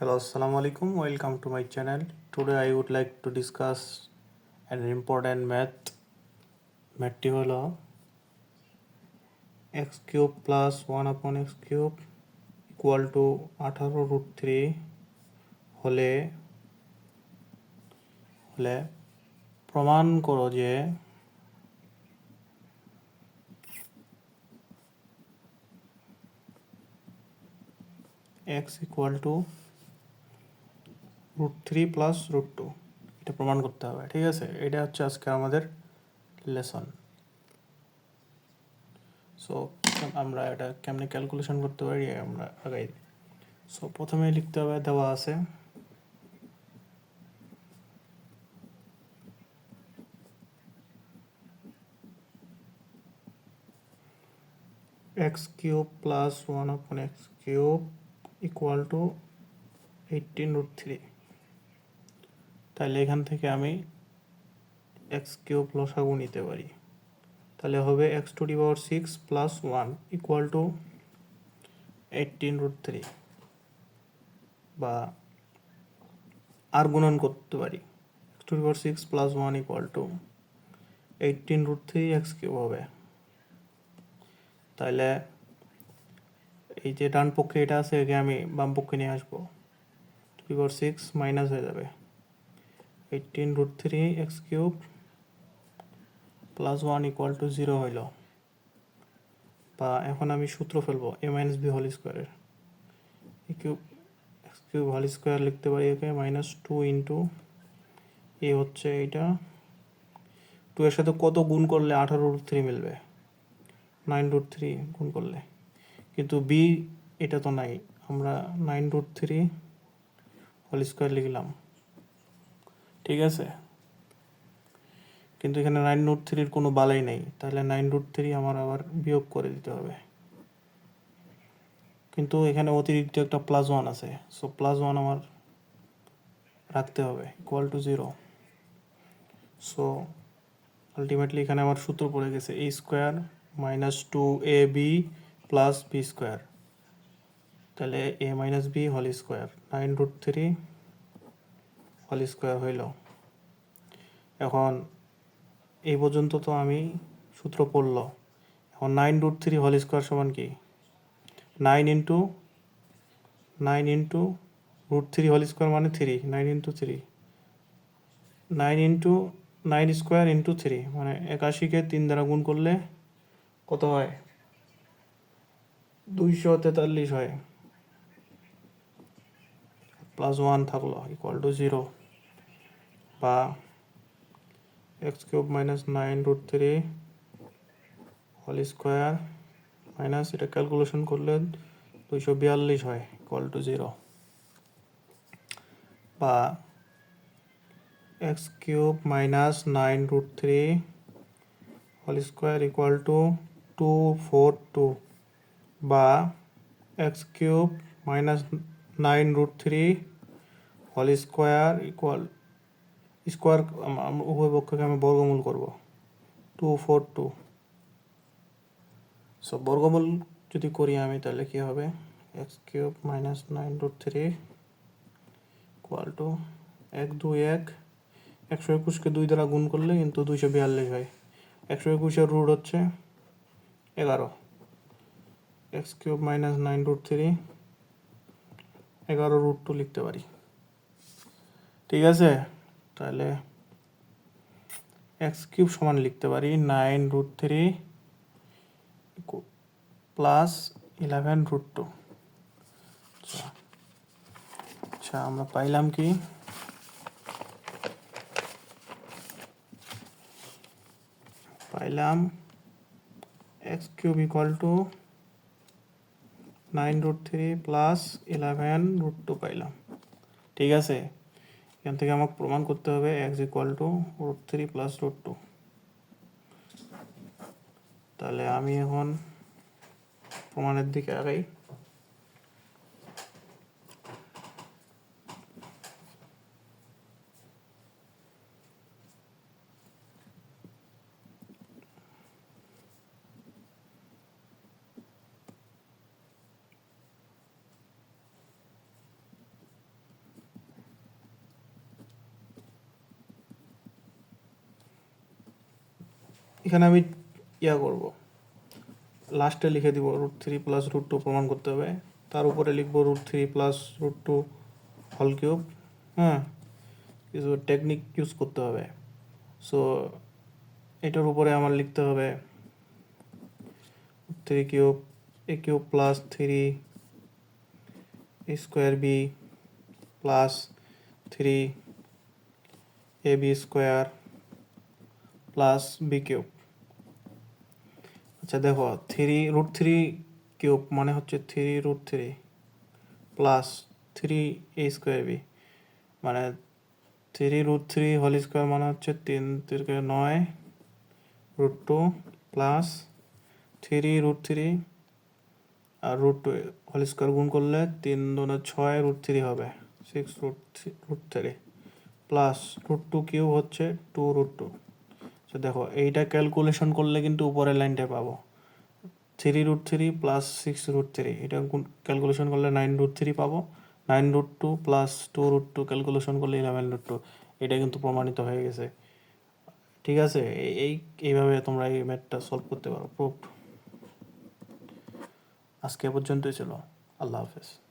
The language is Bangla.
Hello, Assalamu alaikum. Welcome to my channel. Today I would like to discuss an important math. ম্যাথটি হলো x cube plus one upon x cube equal to আঠারো রুট থ্রি হলে হলে প্রমাণ করো যে x equal to root three plus root two এটা প্রমাণ করতে হবে, ঠিক আছে? এটা হচ্ছে আজকে আমাদের লেসন সো আমরা এটা কেমনে ক্যালকুলেশন করতে পারি, আমরা আগাই সো প্রথমে লিখতে হবে, দেওয়া আছে। X cube plus one upon x cube equal to eighteen root three তাহলে এখান থেকে আমি এক্স কিউব লসাগু নিতে পারি। তাহলে হবে x to the power six plus one equal to eighteen root three বা আর গুণন করতে পারি। X to the power six plus one equal to eighteen root three x cube হবে। তাহলে এই যে ডান পক্ষে এটা আছে, একে আমি বাম পক্ষে নিয়ে আসব। টু পাওয়ার সিক্স মাইনাস হয়ে যাবে। Eighteen root three x cube plus one equal to zero হইল। বা এখন আমি সূত্র ফেলব এ মাইনাস বি হোল স্কোয়ারের a cube x cube whole square লিখতে পারি একে মাইনাস টু ইন্টু এ হচ্ছে এইটা। টু এর সাথে কত গুণ করলে আঠারো রুট থ্রি মিলবে? নাইন রুট থ্রি গুণ করলে। কিন্তু বি এটা তো নাই, আমরা nine root three whole square লিখলাম। ঠিক আছে? কিন্তু এখানে নাইন রুট থ্রির কোনো বালাই নেই। তাহলে নাইন রুট থ্রি আমার আবার বিয়োগ করে দিতে হবে। কিন্তু এখানে অতিরিক্ত একটা প্লাস ওয়ান আছে। সো প্লাস ওয়ান আমার রাখতে হবে equal to zero so ultimately এখানে আমার সূত্র পড়ে গেছে a square minus two a b plus b square তাহলে a minus b whole square nine root three whole square হইল। এখন এই পর্যন্ত তো আমি সূত্র পড়ল। এখন nine root three whole square সমান কি? Nine into nine into root three whole square মানে three nine into three nine into nine square into three মানে একাশিকে তিন দ্বারা গুণ করলে কত হয়? দুইশো তেতাল্লিশ হয়। প্লাস ওয়ান থাকল ইকুয়াল টু জিরো বা x cube minus nine root three whole square minus এটা ক্যালকুলেশন করলে দুইশো বিয়াল্লিশ হয় ইকুয়াল টু জিরো বা x cube minus nine root three whole square equal to two four two বা x cube minus nine root three whole square equal square উভয় পক্ষকে আমি বর্গমূল করব। Two, four, two. সো বর্গমূল যদি করি আমি, তাহলে কি হবে? X cube minus nine root three equal to এক, দুই, এক। একশো একুশকে দুই দ্বারা গুণ করলে কিন্তু দুইশো বিয়াল্লিশ হয়। একশো একুশের রুট হচ্ছে এগারো। X cube minus nine root three এগারো রুট টু লিখতে পারি। ঠিক আছে? তাহলে এক্স কিউব সমান লিখতে পারি nine root three plus eleven root two আচ্ছা আমরা পাইলাম কি? পাইলাম x cube equal to nine root three plus eleven root two পাইলাম। ঠিক আছে? এখান থেকে আমাকে প্রমাণ করতে হবে x equal to root three plus root two তাহলে আমি এখন প্রমাণের দিকে আগাই। এখানে আমি ইয়া করব। লাস্টে লিখে দিব root three plus root two প্রমাণ করতে হবে। তার উপরে লিখব root three plus root two হল কিউব হ্যাঁ? কিছু টেকনিক ইউজ করতে হবে। সো এটার উপরে আমার লিখতে হবে three cube a cube plus three square b plus three a b square plus b cube আচ্ছা দেখো থ্রি রুট থ্রি কিউব মানে হচ্ছে three root three plus three a square b মানে three root three whole square মানে হচ্ছে তিন তিরকে নয় root two plus three root three আর রুট টু হোল স্কোয়ার গুণ করলে তিন দুনে ছয় রুট থ্রি হবে six root root three plus root two cube হচ্ছে টু রুট টু দেখো, এইটা ক্যালকুলেশন করলে কিন্তু উপরের লাইনটা পাবো। Three root three plus six root three এটা ক্যালকুলেশন করলে নাইন রুট থ্রি পাবো। Nine root two plus two root two calculation করলে ইলেভেন রুট টু এটা কিন্তু প্রমাণিত হয়ে গেছে। ঠিক আছে? এই- এই, এইভাবে তোমরা এই ম্যাথটা সলভ করতে পারো প্রুফ আজকে পর্যন্তই ছিল আল্লাহ হাফেজ।